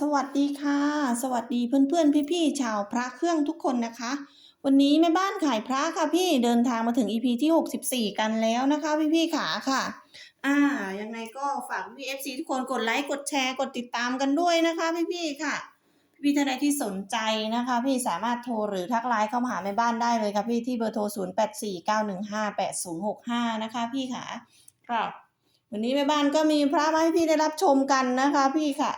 สวัสดีค่ะ สวัสดีเพื่อนๆ พี่ๆ ชาวพระเครื่องทุกคนนะคะ วันนี้แม่บ้านขายพระค่ะพี่เดินทางมาถึง EP ที่ 64 กันแล้วนะคะ พี่ๆขาค่ะ อ่า ยังไงก็ฝากพี่ FC ทุกคนกดไลค์ กดแชร์ กดติดตามกันด้วยนะคะ พี่ๆค่ะ พี่ท่านใดที่สนใจนะคะ พี่สามารถโทรหรือทักไลน์เข้ามาหาแม่บ้านได้เลยค่ะพี่ที่เบอร์โทร 0849158065 นะคะ พี่ค่ะค่ะวันนี้แม่บ้านก็มีพระมาให้พี่ได้รับชมกันนะคะ พี่ค่ะ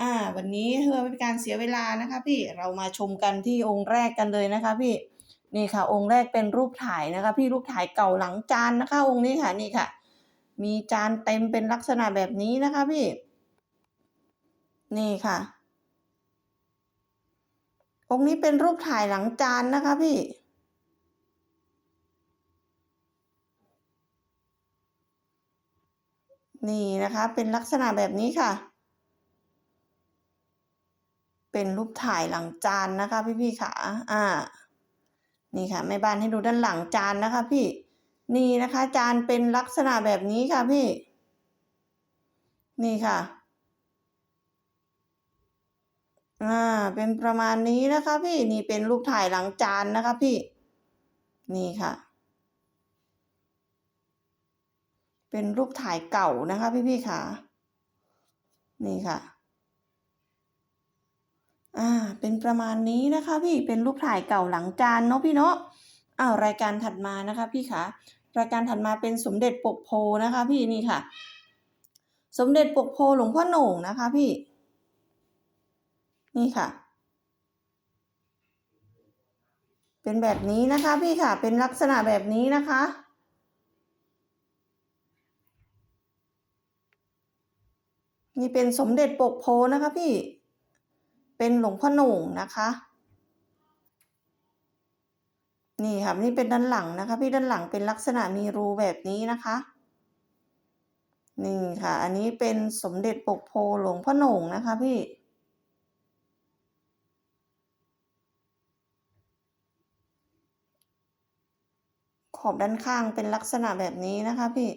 อ่า วันนี้เพื่อไม่เป็นการเสียเวลานะคะ พี่เรามาชมกันที่องค์แรกกันเลยนะคะ พี่นี่ค่ะ องค์แรกเป็นรูปถ่ายนะคะ พี่รูปถ่ายเก่าหลังจานนะคะ องค์นี้ค่ะนี่ค่ะ มีจานเต็มเป็นลักษณะแบบนี้นะคะ พี่ นี่ค่ะ องค์นี้เป็นรูปถ่ายหลังจานนะคะ พี่นี่นะคะ เป็นลักษณะแบบนี้ค่ะ เป็นรูปถ่ายหลังจานนะคะ พี่พี่ขาอ่า นี่ค่ะแม่บ้านให้ดูด้านหลังจานนะคะ พี่ นี่นะคะ จานเป็นลักษณะแบบนี้ค่ะพี่ นี่ค่ะ อ่า เป็นประมาณนี้นะคะ พี่ นี่เป็นรูปถ่ายหลังจานนะคะพี่ นี่ค่ะ เป็นรูปถ่ายเก่านะคะ พี่พี่ขานี่ค่ะ อ่า เป็นประมาณนี้นะคะพี่ เป็นรูปถ่ายเก่าหลังจานเนาะพี่เนาะ อ้าวรายการถัดมานะคะพี่คะ รายการถัดมาเป็นสมเด็จปกโพนะคะพี่นี่ค่ะ สมเด็จปกโพหลวงพ่อโหน่งนะคะพี่ นี่ค่ะ เป็นแบบนี้นะคะพี่ค่ะ เป็นลักษณะแบบนี้นะคะนี่เป็นสมเด็จปกโพนะคะพี่ เป็นหลวงพ่อหนุ่งนะคะ นี่ค่ะนี่เป็นด้านหลังนะคะ พี่ด้านหลังเป็นลักษณะมีรูแบบนี้นะคะ นี่ค่ะ อันนี้เป็นสมเด็จปกโพหลวงพ่อหนุ่งนะคะพี่ขอบด้านข้างเป็นลักษณะแบบนี้นะคะพี่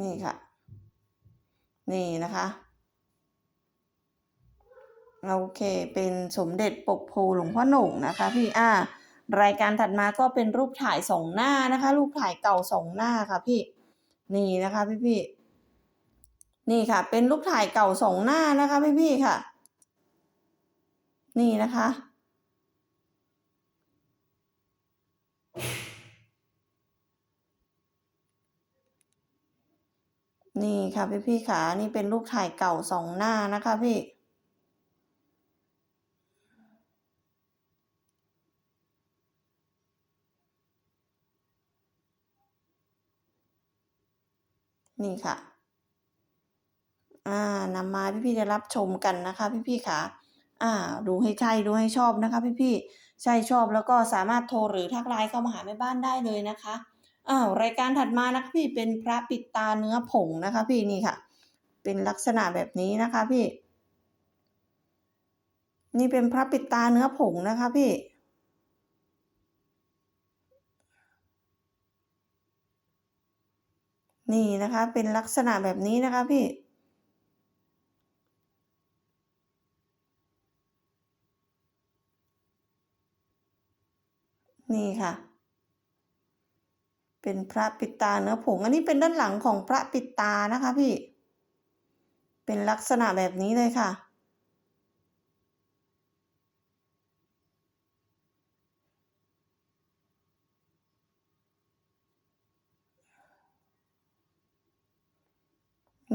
นี่ค่ะ นี่นะคะ โอเค เป็นสมเด็จปกโพหลวงพ่อหนุ่งนะคะพี่อ่ารายการถัดมาก็เป็นรูปถ่ายสองหน้านะคะ รูปถ่ายเก่าสองหน้าค่ะพี่ นี่นะคะพี่พี่นี่ค่ะ เป็นรูปถ่ายเก่าสองหน้านะคะพี่พี่ค่ะ นี่นะคะ นี่ค่ะพี่พี่ขานี่เป็นรูปถ่ายเก่าสองหน้านะคะพี่ นี่ค่ะ อ่านำมาพี่ๆได้รับชมกันนะคะพี่ๆค่ะ อ่า ดูให้ใช่ดูให้ชอบนะคะ พี่ๆใช่ชอบแล้วก็สามารถโทรหรือทักไลน์เข้ามาหาแม่บ้านได้เลยนะคะอ้าวรายการถัดมานะคะพี่เป็นพระปิดตาเนื้อผงนะคะ พี่นี่ค่ะ เป็นลักษณะแบบนี้นะคะพี่ นี่เป็นพระปิดตาเนื้อผงนะคะพี่ นี่นะคะเป็นลักษณะแบบนี้นะคะพี่นี่ค่ะ เป็นพระปิดตาเนื้อผง อันนี้เป็นด้านหลังของพระปิดตานะคะพี่ เป็นลักษณะแบบนี้เลยค่ะ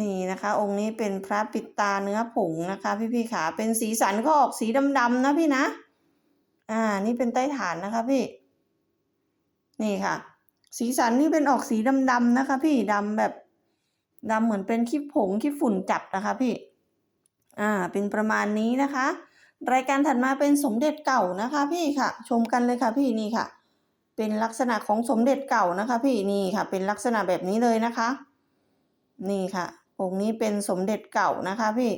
นี่นะคะ องค์นี้เป็นพระปิดตาเนื้อผงนะคะ พี่ๆขาเป็นสีสันก็ออกสีดำๆนะพี่นะ อ่า นี่เป็นใต้ฐานนะคะพี่ นี่ค่ะ สีสันนี่เป็นออกสีดำๆนะคะ พี่ดำแบบดำเหมือนเป็นขี้ผงขี้ฝุ่นจับนะคะพี่ อ่า เป็นประมาณนี้นะคะ รายการถัดมาเป็นสมเด็จเก่านะคะพี่ค่ะ ชมกันเลยค่ะพี่นี่ค่ะ เป็นลักษณะของสมเด็จเก่านะคะ พี่นี่ค่ะ เป็นลักษณะแบบนี้เลยนะคะ นี่ค่ะ องค์นี้เป็นสมเด็จเก่านะคะพี่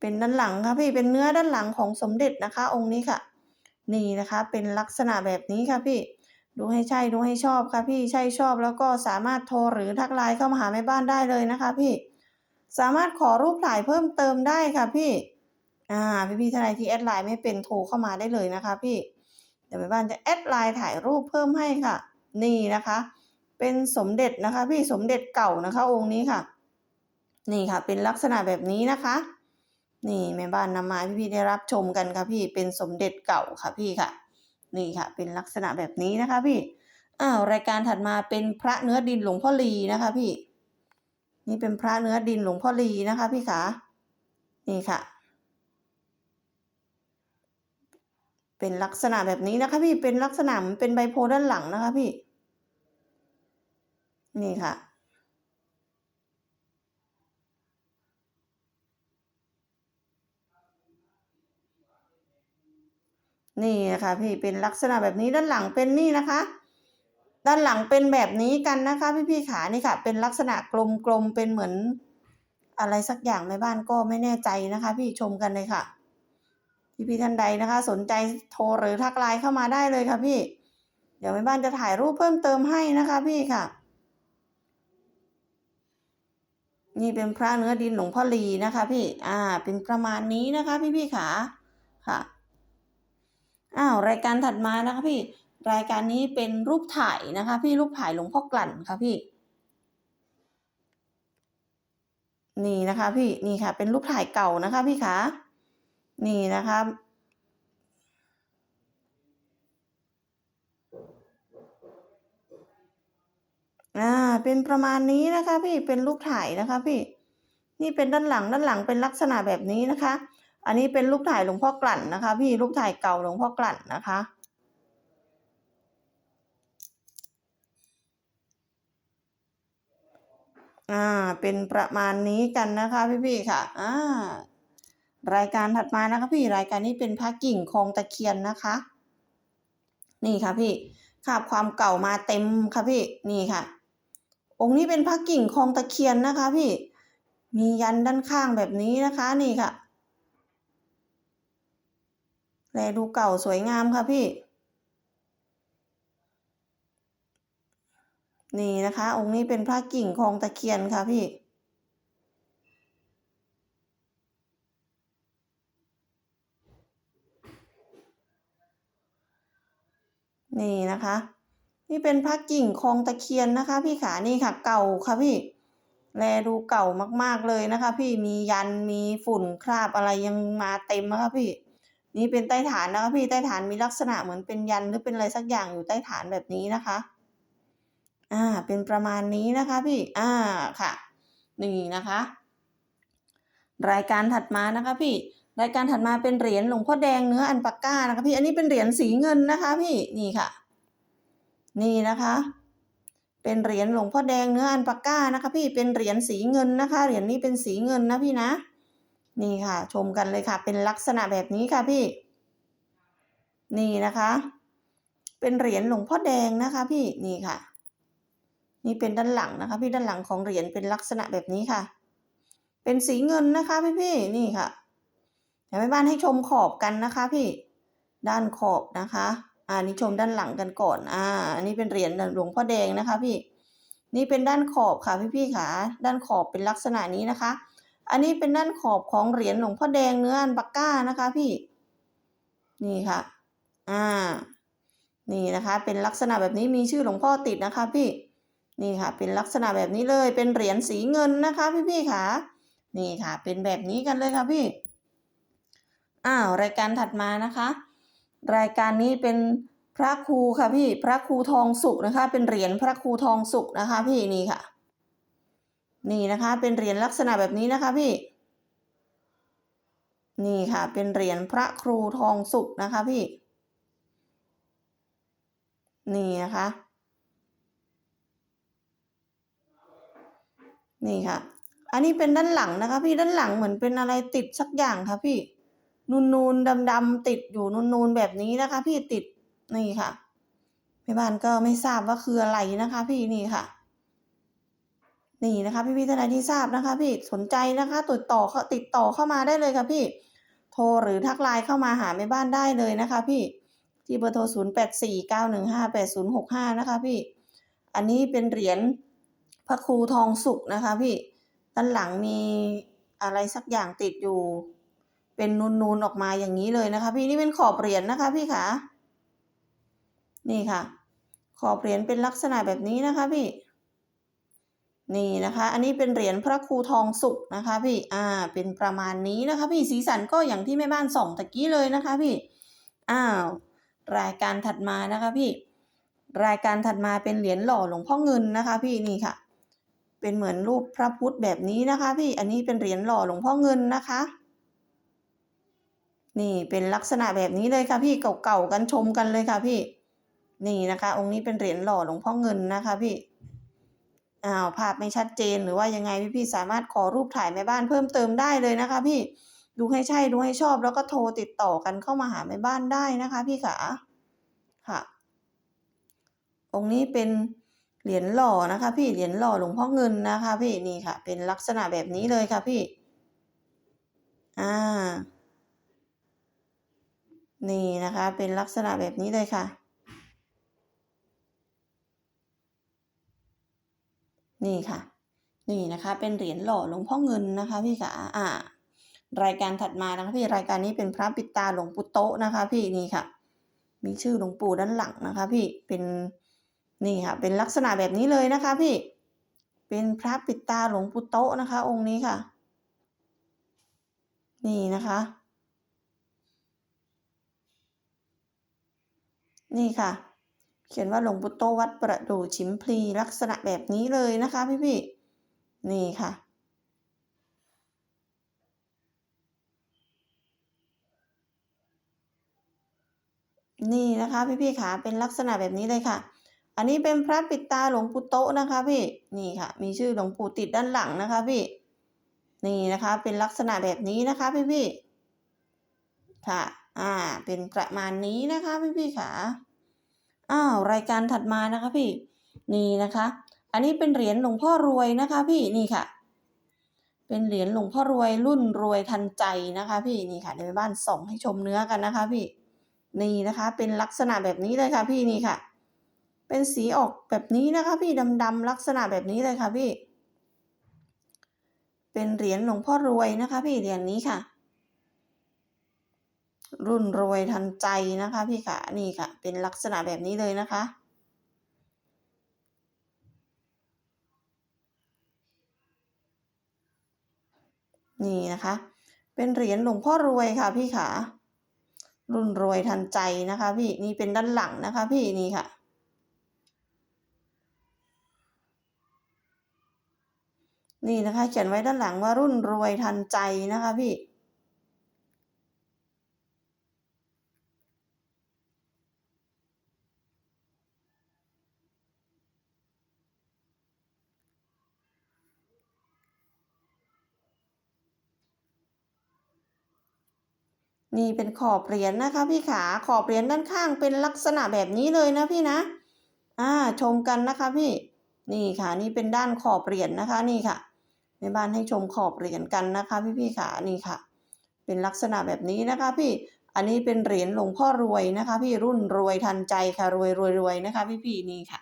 เป็นด้านหลังค่ะพี่เป็นเนื้อด้านหลังของสมเด็จนะคะ องค์นี้ค่ะ นี่นะคะเป็นลักษณะแบบนี้ค่ะพี่ดูให้ใช่ดูให้ชอบค่ะพี่ใช่ชอบแล้วก็สามารถโทรหรือทักไลน์เข้ามาหาแม่บ้านได้เลยนะคะพี่ สามารถขอรูปถ่ายเพิ่มเติมได้ค่ะพี่ อ่าพี่พี่ๆทนายที่แอดไลน์ไม่เป็นโทรเข้ามาได้เลยนะคะพี่เดี๋ยวแม่บ้านจะแอดไลน์ถ่ายรูปเพิ่มให้ค่ะ นี่นะคะ เป็นสมเด็จนะคะ พี่สมเด็จเก่านะคะ องค์นี้ค่ะ นี่ค่ะ เป็นลักษณะแบบนี้นะคะ นี่แม่บ้านนำมาให้พี่ได้รับชมกันค่ะพี่เป็นสมเด็จเก่าค่ะพี่ค่ะ นี่ค่ะ เป็นลักษณะแบบนี้นะคะพี่อ้าวรายการถัดมาเป็นพระเนื้อดินหลวงพ่อลีนะคะพี่ นี่เป็นพระเนื้อดินหลวงพ่อลีนะคะ พี่ขานี่ค่ะ เป็นลักษณะแบบนี้นะคะพี่เป็นลักษณะเหมือนเป็นใบโพด้านหลังนะคะพี่ นี่ค่ะ นี่นะคะพี่เป็นลักษณะแบบนี้ด้านหลังเป็นนี่นะคะ ด้านหลังเป็นแบบนี้กันนะคะพี่พี่ขานี่ค่ะ เป็นลักษณะกลมๆเป็นเหมือนอะไรสักอย่างในบ้านก็ไม่แน่ใจนะคะ พี่ชมกันเลยค่ะ พี่พี่ๆท่านใดนะคะ สนใจโทรหรือทักไลน์เข้ามาได้เลยค่ะพี่ เดี๋ยวแม่บ้านจะถ่ายรูปเพิ่มเติมให้นะคะพี่ค่ะ นี่เป็นพระเนื้อดินหลวงพ่อลีนะคะพี่ อ่า เป็นประมาณนี้นะคะ พี่พี่ๆขาค่ะ อ้าวรายการถัดมานะคะพี่ รายการนี้เป็นรูปถ่ายนะคะ พี่รูปถ่ายหลวงพ่อกลั่นค่ะพี่นี่นะคะพี่นี่ค่ะเป็นรูปถ่ายเก่านะคะพี่ขา นี่นะคะอ่า เป็นประมาณนี้นะคะ พี่ เป็นรูปถ่ายนะคะ พี่ นี่เป็นด้านหลังด้านหลังเป็นลักษณะแบบนี้นะคะ อันนี้เป็นรูปถ่ายหลวงพ่อกลั่นนะคะ พี่ รูปถ่ายเก่าหลวงพ่อกลั่นนะคะอ่า เป็นประมาณนี้กันนะคะพี่ๆค่ะ อ่า รายการถัดมานะคะพี่รายการนี้เป็นพระกิ่งคลองตะเคียนนะคะ นี่ค่ะพี่คาบความเก่ามาเต็มค่ะพี่นี่ค่ะ องค์นี้เป็นพระกิ่งคลองตะเคียนนะคะ พี่ มียันด้านข้างแบบนี้นะคะ นี่ค่ะแลดูเก่าสวยงามค่ะพี่ นี่นะคะ องค์นี้เป็นพระกิ่งคลองตะเคียนค่ะพี่ นี่นะคะ นี่เป็นพระกิ่งคลองตะเคียนนะคะ พี่ขานี่ค่ะเก่าค่ะพี่ แลดูเก่ามากๆเลยนะคะ พี่มียันมีฝุ่นคราบอะไรยังมาเต็มนะคะพี่ นี่เป็นใต้ฐานนะคะพี่ใต้ฐานมีลักษณะเหมือนเป็นยันหรือเป็นอะไรสักอย่างอยู่ใต้ฐานแบบนี้นะคะ อ่า เป็นประมาณนี้นะคะ พี่ อ่าค่ะ นี่นะคะ รายการถัดมานะคะพี่ รายการถัดมาเป็นเหรียญหลวงพ่อแดงเนื้ออันปากก้านะคะพี่ อันนี้เป็นเหรียญสีเงินนะคะพี่ นี่ค่ะ นี่นะคะ เป็นเหรียญหลวงพ่อแดงเนื้ออันปากก้านะคะ พี่ เป็นเหรียญสีเงินนะคะ เหรียญนี้เป็นสีเงินนะพี่นะ นี่ค่ะ ชมกันเลยค่ะ เป็นลักษณะแบบนี้ค่ะพี่ นี่นะคะ เป็นเหรียญหลวงพ่อแดงนะคะ พี่ นี่ค่ะ นี่เป็นด้านหลังนะคะ พี่ ด้านหลังของเหรียญเป็นลักษณะแบบนี้ค่ะ เป็นสีเงินนะคะพี่พี่นี่ค่ะ เดี๋ยวแม่บ้านให้ชมขอบกันนะคะพี่ด้านขอบนะคะอ่านี่ชมด้านหลังกันก่อนอ่าอันนี้เป็นเหรียญหลวงพ่อแดงนะคะพี่นี่เป็นด้านขอบค่ะพี่พี่ๆค่ะด้านขอบเป็นลักษณะนี้นะคะ อันนี้เป็นด้านขอบของเหรียญหลวงพ่อแดงเนื้ออันปากก้านะคะพี่นี่ค่ะอ่านี่นะคะ เป็นลักษณะแบบนี้มีชื่อหลวงพ่อติดนะคะพี่นี่ค่ะ เป็นลักษณะแบบนี้เลยเป็นเหรียญสีเงินนะคะ พี่ๆค่ะนี่ค่ะ เป็นแบบนี้กันเลยค่ะพี่ อ้าวรายการถัดมานะคะ รายการนี้เป็นพระครูค่ะพี่พระครูทองสุกนะคะ เป็นเหรียญพระครูทองสุกนะคะ พี่นี่ค่ะ นี่นะคะเป็นเหรียญลักษณะแบบนี้นะคะพี่ นี่ค่ะ เป็นเหรียญพระครูทองสุกนะคะพี่ นี่นะคะ นี่ค่ะ อันนี้เป็นด้านหลังนะคะ พี่ด้านหลังเหมือนเป็นอะไรติดสักอย่างค่ะพี่ นูนนูนดำดำๆติดอยู่นูนนูนแบบนี้นะคะ พี่ติดนี่ค่ะแม่บ้านก็ไม่ทราบว่าคืออะไรนะคะ พี่นี่ค่ะ นี่นะคะพี่ๆท่านใดที่ทราบนะคะ พี่สนใจนะคะติดต่อเข้าติดต่อเข้ามาได้เลยค่ะพี่ โทรหรือทักไลน์เข้ามาหาแม่บ้านได้เลยนะคะ พี่ที่เบอร์โทร 0 8 4 9 1 5 8 0 6 5 นะคะพี่ อันนี้เป็นเหรียญพระครูทองสุกนะคะพี่ ด้านหลังมีอะไรสักอย่างติดอยู่ เป็นนูนๆออกมาอย่างนี้เลยนะคะ พี่นี่เป็นขอบเหรียญนะคะ พี่คะนี่ค่ะ ขอบเหรียญเป็นลักษณะแบบนี้นะคะ พี่ นี่นะคะ อันนี้เป็นเหรียญพระครูทองสุกนะคะ พี่อ่า เป็นประมาณนี้นะคะ พี่สีสันก็อย่างที่แม่บ้านส่องตะกี้เลยนะคะ พี่อ้าวรายการถัดมานะคะพี่ รายการถัดมาเป็นเหรียญหล่อหลวงพ่อเงินนะคะ พี่นี่ค่ะ เป็นเหมือนรูปพระพุทธแบบนี้นะคะ พี่อันนี้เป็นเหรียญหล่อหลวงพ่อเงินนะคะ นี่เป็นลักษณะแบบนี้เลยค่ะพี่เก่าๆกันชมกันเลยค่ะพี่ นี่นะคะ องค์นี้เป็นเหรียญหล่อหลวงพ่อเงินนะคะพี่อ้าวภาพไม่ชัดเจนหรือว่ายังไงพี่พี่สามารถขอรูปถ่ายแม่บ้านเพิ่มเติมได้เลยนะคะ พี่ดูให้ใช่ดูให้ชอบแล้วก็โทรติดต่อกันเข้ามาหาแม่บ้านได้นะคะ พี่ขาค่ะ องค์นี้เป็นเหรียญหล่อนะคะ พี่เหรียญหล่อหลวงพ่อเงินนะคะ พี่นี่ค่ะ เป็นลักษณะแบบนี้เลยค่ะพี่ อ่า นี่นะคะเป็นลักษณะแบบนี้เลยค่ะ นี่ค่ะ นี่นะคะเป็นเหรียญหล่อหลวงพ่อเงินนะคะพี่ขาอ่ารายการถัดมานะคะพี่รายการนี้เป็นพระปิดตาหลวงปู่โตนะคะ พี่นี่ค่ะ มีชื่อหลวงปู่ด้านหลังนะคะ พี่เป็นนี่ค่ะ เป็นลักษณะแบบนี้เลยนะคะ พี่ เป็นพระปิดตาหลวงปู่โตนะคะ องค์นี้ค่ะ นี่นะคะ นี่ค่ะ เขียนว่าหลวงปู่โตวัดประดู่ชิมพลีลักษณะแบบนี้เลยนะคะพี่พี่นี่ค่ะ นี่นะคะพี่พี่ขาเป็นลักษณะแบบนี้เลยค่ะ อันนี้เป็นพระปิดตาหลวงปู่โตนะคะพี่นี่ค่ะ มีชื่อหลวงปู่ติดด้านหลังนะคะพี่นี่นะคะเป็นลักษณะแบบนี้นะคะพี่พี่ค่ะ อ่า เป็นประมาณนี้นะคะพี่พี่ขาอ้าวรายการถัดมานะคะพี่ นี่นะคะ อันนี้เป็นเหรียญหลวงพ่อรวยนะคะพี่นี่ค่ะ เป็นเหรียญหลวงพ่อรวยรุ่นรวยทันใจนะคะ พี่นี่ค่ะเดี๋ยวบ้านส่องให้ชมเนื้อกันนะคะ พี่ นี่นะคะ เป็นลักษณะแบบนี้เลยค่ะ พี่นี่ค่ะ เป็นสีออกแบบนี้นะคะ พี่ดำๆลักษณะแบบนี้เลยค่ะพี่ เป็นเหรียญหลวงพ่อรวยนะคะ พี่เหรียญนี้ค่ะ รุ่นรวยทันใจนะคะพี่ค่ะนี่ค่ะ เป็นลักษณะแบบนี้เลยนะคะ นี่นะคะ เป็นเหรียญหลวงพ่อรวยค่ะพี่ขารุ่นรวยทันใจนะคะพี่นี่เป็นด้านหลังนะคะพี่นี่ค่ะนี่นะคะ เขียนไว้ด้านหลังว่ารุ่นรวยทันใจนะคะพี่ นี่เป็นขอบเหรียญนะคะพี่ขาขอบเหรียญด้านข้างเป็นลักษณะแบบนี้เลยนะพี่นะอ่าชมกันนะคะพี่นี่ค่ะนี่เป็นด้านขอบเหรียญนะคะนี่ค่ะในบ้านให้ชมขอบเหรียญกันนะคะ พี่พี่ขานี่ค่ะ เป็นลักษณะแบบนี้นะคะพี่อันนี้เป็นเหรียญหลวงพ่อรวยนะคะ พี่รุ่นรวยทันใจค่ะรวยรวยรวยนะคะ พี่พี่นี่ค่ะ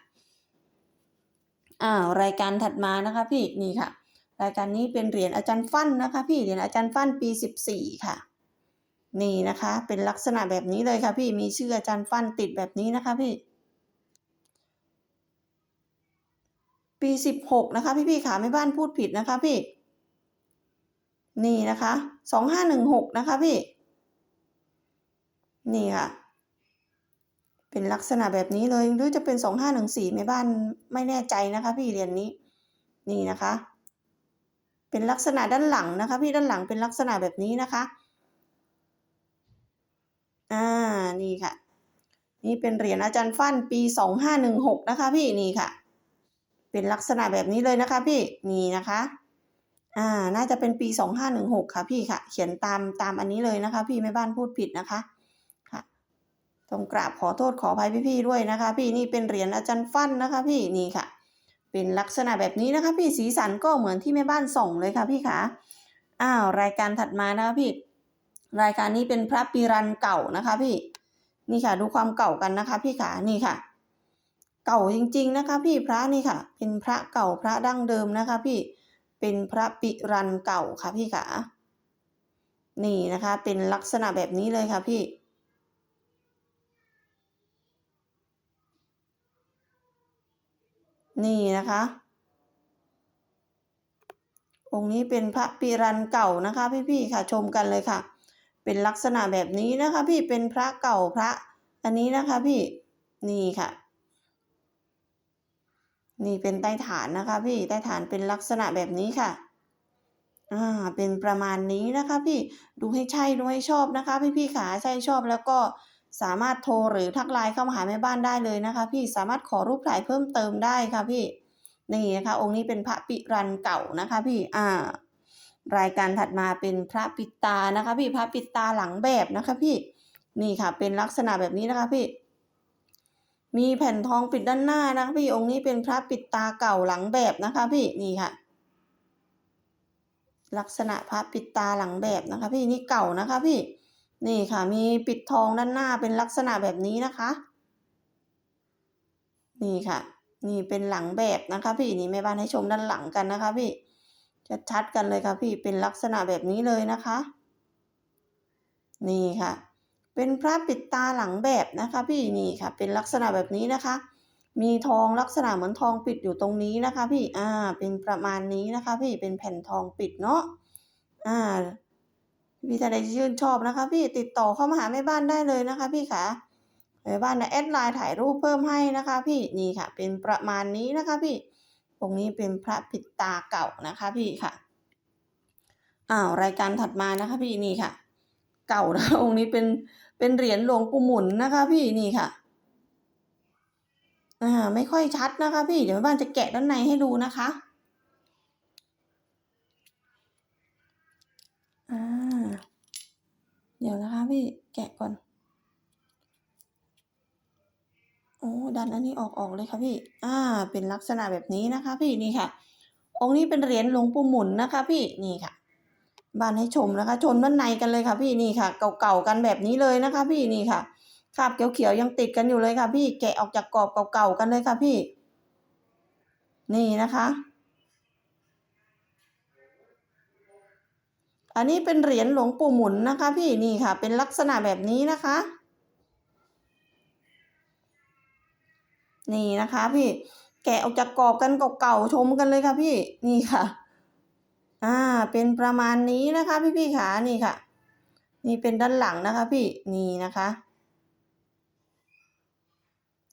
อ้าวรายการถัดมานะคะ พี่นี่ค่ะ รายการนี้เป็นเหรียญอาจารย์ฟั่นนะคะ พี่เหรียญอาจารย์ฟั่นปีสิบสี่ค่ะ นี่นะคะ เป็นลักษณะแบบนี้เลยค่ะพี่มีชื่ออาจารย์ฟันติดแบบนี้นะคะพี่ ปีสิบหกนะคะ พี่พี่ขาไม่บ้านพูดผิดนะคะพี่ นี่นะคะสองห้าหนึ่งหกนะคะพี่ นี่ค่ะ เป็นลักษณะแบบนี้เลยหรือจะเป็นสองห้าหนึ่งสี่แม่บ้านไม่แน่ใจนะคะ พี่เรียญนี้ นี่นะคะ เป็นลักษณะด้านหลังนะคะ พี่ด้านหลังเป็นลักษณะแบบนี้นะคะ อ่า นี่ค่ะ นี่เป็นเหรียญอาจารย์ฟั่นปีสองห้าหนึ่งหกนะคะพี่นี่ค่ะ เป็นลักษณะแบบนี้เลยนะคะพี่ นี่นะคะ อ่า น่าจะเป็นปีสองห้าหนึ่งหกค่ะพี่ค่ะ เขียนตามตามอันนี้เลยนะคะ พี่แม่บ้านพูดผิดนะคะ ค่ะ ต้องกราบขอโทษขออภัยพี่ๆด้วยนะคะ พี่นี่เป็นเหรียญอาจารย์ฟั่นนะคะ พี่ นี่ค่ะ เป็นลักษณะแบบนี้นะคะ พี่ สีสันก็เหมือนที่แม่บ้านส่งเลยค่ะพี่ขาอ้าว รายการถัดมานะคะพี่ รายการนี้เป็นพระปีรันเก่านะคะพี่นี่ค่ะ ดูความเก่ากันนะคะพี่ขานี่ค่ะ เก่าจริง ๆนะคะ พี่พระนี่ค่ะ เป็นพระเก่าพระดั้งเดิมนะคะ พี่เป็นพระปิรันเก่าค่ะพี่ขานี่นะคะ เป็นลักษณะแบบนี้เลยค่ะพี่นี่นะคะ องค์นี้เป็นพระปิรันเก่านะคะ พี่ๆค่ะชมกันเลยค่ะ เป็นลักษณะแบบนี้นะคะพี่เป็นพระเก่าพระ อันนี้นะคะพี่นี่ค่ะ นี่เป็นใต้ฐานนะคะ พี่ใต้ฐานเป็นลักษณะแบบนี้ค่ะอ่าเป็นประมาณนี้นะคะพี่ดูให้ใช่ดูให้ชอบนะคะ พี่ๆขาใช่ชอบแล้วก็สามารถโทรหรือทักไลน์เข้ามาหาแม่บ้านได้เลยนะคะ พี่สามารถขอรูปถ่ายเพิ่มเติมได้ค่ะพี่นี่นะคะองค์นี้เป็นพระปิรันเก่านะคะ พี่อ่า รายการถัดมาเป็นพระปิดตานะคะ พี่พระปิดตาหลังแบบนะคะพี่นี่ค่ะ เป็นลักษณะแบบนี้นะคะพี่ มีแผ่นทองปิดด้านหน้านะคะพี่องค์นี้เป็นพระปิดตาเก่าหลังแบบนะคะ พี่นี่ค่ะ ลักษณะพระปิดตาหลังแบบนะคะ พี่นี่เก่านะคะพี่ นี่ค่ะ มีปิดทองด้านหน้าเป็นลักษณะแบบนี้นะคะ นี่ค่ะ นี่เป็นหลังแบบนะคะ พี่นี่แม่บ้านให้ชมด้านหลังกันนะคะ พี่ ชัดๆกันเลยค่ะพี่เป็นลักษณะแบบนี้เลยนะคะ นี่ค่ะ เป็นพระปิดตาหลังแบบนะคะพี่นี่ค่ะ เป็นลักษณะแบบนี้นะคะ มีทองลักษณะเหมือนทองปิดอยู่ตรงนี้นะคะ พี่อ่าเป็นประมาณนี้นะคะ พี่เป็นแผ่นทองปิดเนาะอ่าพี่ท่าใดชื่นชอบนะคะ พี่ติดต่อเข้ามาหาแม่บ้านได้เลยนะคะ พี่ขาแม่บ้านนะแอดไลน์ถ่ายรูปเพิ่มให้นะคะ พี่นี่ค่ะ เป็นประมาณนี้นะคะ พี่ ตรงนี้เป็นพระปิดตาเก่านะคะพี่ค่ะอ้าวรายการถัดมานะคะพี่นี่ค่ะ เก่านะองค์นี้เป็นเป็นเหรียญหลวงปู่หมุนนะคะ พี่นี่ค่ะอ่าไม่ค่อยชัดนะคะ พี่เดี๋ยวแม่บ้านจะแกะด้านในให้ดูนะคะอ่าเดี๋ยวนะคะพี่แกะก่อน โอ้ดันอันนี้ออกออกเลยค่ะพี่ อ่า เป็นลักษณะแบบนี้นะคะ พี่นี่ค่ะ องค์นี้เป็นเหรียญหลวงปู่หมุนนะคะ พี่นี่ค่ะบานให้ชมนะคะ ชนด้านในกันเลยค่ะ พี่นี่ค่ะ เก่าๆกันแบบนี้เลยนะคะ พี่นี่ค่ะคราบเขียวๆยังติดกันอยู่เลยค่ะ พี่แกะออกจากกรอบเก่าๆกันเลยค่ะพี่ นี่นะคะ อันนี้เป็นเหรียญหลวงปู่หมุนนะคะ พี่นี่ค่ะ เป็นลักษณะแบบนี้นะคะ นี่นะคะพี่แกะออกจากกรอบกันเก่าๆชมกันเลยค่ะพี่นี่ค่ะ อ่าเป็นประมาณนี้นะคะ พี่ๆขานี่ค่ะ นี่เป็นด้านหลังนะคะ พี่นี่นะคะ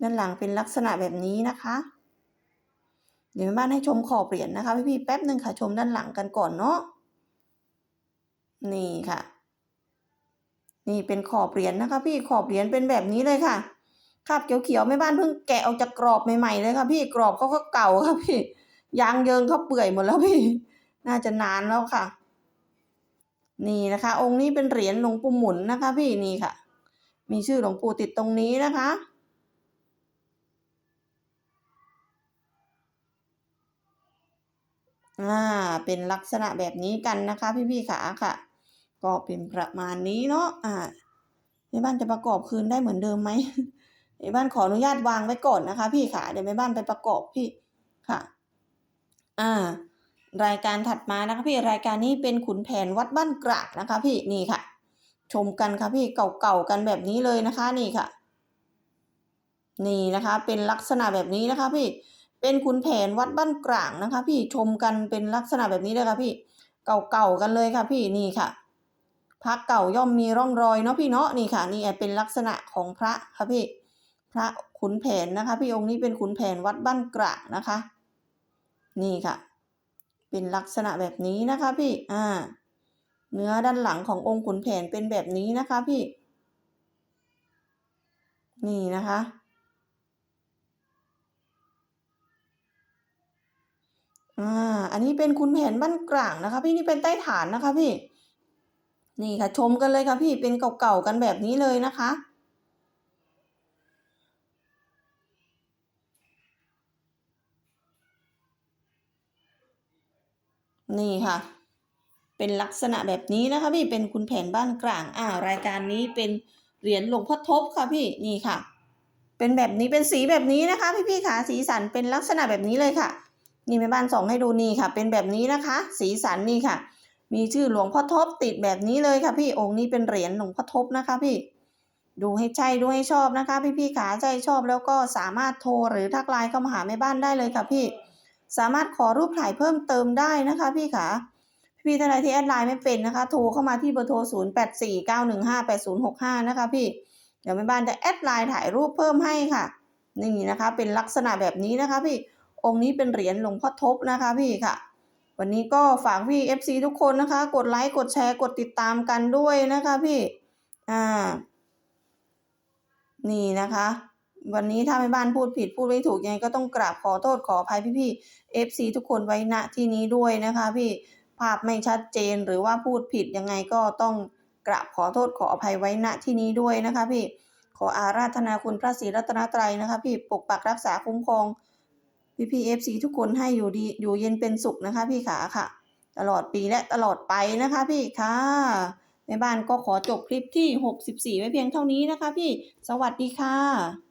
ด้านหลังเป็นลักษณะแบบนี้นะคะ เดี๋ยวแม่บ้านให้ชมขอบเหรียญนะคะ พี่ๆแป๊บหนึ่งค่ะ ชมด้านหลังกันก่อนเนาะนี่ค่ะ นี่เป็นขอบเหรียญนะคะ พี่ขอบเหรียญเป็นแบบนี้เลยค่ะ คราบเขียวๆแม่บ้านเพิ่งแกะออกจากกรอบใหม่ๆเลยค่ะพี่กรอบเขาก็เก่าค่ะพี่ยางเยิงเขาเปื่อยหมดแล้วพี่ น่าจะนานแล้วค่ะ นี่นะคะ องค์นี้เป็นเหรียญหลวงปู่หมุนนะคะ พี่นี่ค่ะ มีชื่อหลวงปู่ติดตรงนี้นะคะอ่าเป็นลักษณะแบบนี้กันนะคะ พี่ๆขาค่ะ ก็เป็นประมาณนี้เนาะอ่าแม่บ้านจะประกอบคืนได้เหมือนเดิมไหม แม่บ้านขออนุญาตวางไว้ก่อนนะคะ พี่ขาเดี๋ยวแม่บ้านไปประกอบพี่ค่ะ อ่า รายการถัดมานะคะพี่รายการนี้เป็นขุนแผนวัดบ้านกระนะคะ พี่นี่ค่ะ ชมกันค่ะพี่เก่าๆกันแบบนี้เลยนะคะ นี่ค่ะ นี่นะคะ เป็นลักษณะแบบนี้นะคะ พี่เป็นขุนแผนวัดบ้านกลางนะคะ พี่ชมกันเป็นลักษณะแบบนี้เลยค่ะพี่เก่าๆกันเลยค่ะพี่นี่ค่ะพระเก่าย่อมมีร่องรอยเนาะพี่เนาะนี่ค่ะ นี่เป็นลักษณะของพระค่ะพี่ พระขุนแผนนะคะพี่องค์นี้เป็นขุนแผนวัดบ้านกลางนะคะ นี่ค่ะ เป็นลักษณะแบบนี้นะคะพี่อ่าเนื้อด้านหลังขององค์ขุนแผนเป็นแบบนี้นะคะพี่ นี่นะคะ อ่า อันนี้เป็นขุนแผนบ้านกลางนะคะ พี่นี่เป็นใต้ฐานนะคะพี่ นี่ค่ะชมกันเลยค่ะพี่เป็นเก่าๆกันแบบนี้เลยนะคะ นี่ค่ะ เป็นลักษณะแบบนี้นะคะพี่เป็นคุณแผนบ้านกลางอ่ารายการนี้เป็นเหรียญหลวงพ่อทบค่ะพี่นี่ค่ะ เป็นแบบนี้เป็นสีแบบนี้นะคะ พี่พี่ๆขาสีสันเป็นลักษณะแบบนี้เลยค่ะ นี่แม่บ้านส่องให้ดูนี่ค่ะ เป็นแบบนี้นะคะ สีสันนี่ค่ะ มีชื่อหลวงพ่อทบติดแบบนี้เลยค่ะพี่องค์นี้เป็นเหรียญหลวงพ่อทบนะคะพี่ดูให้ใช่ดูให้ชอบนะคะ พี่พี่ๆขาใจชอบแล้วก็สามารถโทรหรือทักไลน์เข้ามาหาแม่บ้านได้เลยค่ะพี่ สามารถขอรูปถ่ายเพิ่มเติมได้นะคะพี่ขาพี่ท่านใดที่แอดไลน์ไม่เป็นนะคะ โทรเข้ามาที่เบอร์โทร 0 8 4 9 1 5 8 0 6 5 นะคะพี่ เดี๋ยวแม่บ้านจะแอดไลน์ถ่ายรูปเพิ่มให้ค่ะ นี่นะคะ เป็นลักษณะแบบนี้นะคะพี่ องค์นี้เป็นเหรียญหลวงพ่อทบนะคะพี่ค่ะ วันนี้ก็ฝากพี่ FC ทุกคนนะคะ กดไลค์ กดแชร์ กดติดตามกันด้วยนะคะพี่ อ่า นี่นะคะ วันนี้ถ้าแม่บ้านพูดผิดพูดไม่ถูกยังไงก็ต้องกราบขอโทษขออภัยพี่ๆ FC ทุกคนไว้ณที่นี้ด้วยนะคะพี่ภาพไม่ชัดเจนหรือว่าพูดผิดยังไงก็ต้องกราบขอโทษขออภัยไว้ณที่นี้ด้วยนะคะพี่ขออาราธนาคุณพระศรีรัตนตรัยนะคะพี่ปกปักรักษาคุ้มครองพี่พี่ FC ทุกคนให้อยู่ดีอยู่เย็นเป็นสุขนะคะพี่ขาค่ะ ตลอดปีและตลอดไปนะคะพี่ค่ะแม่บ้านก็ขอจบคลิปที่ 64 ไว้เพียงเท่านี้นะคะพี่ สวัสดีค่ะ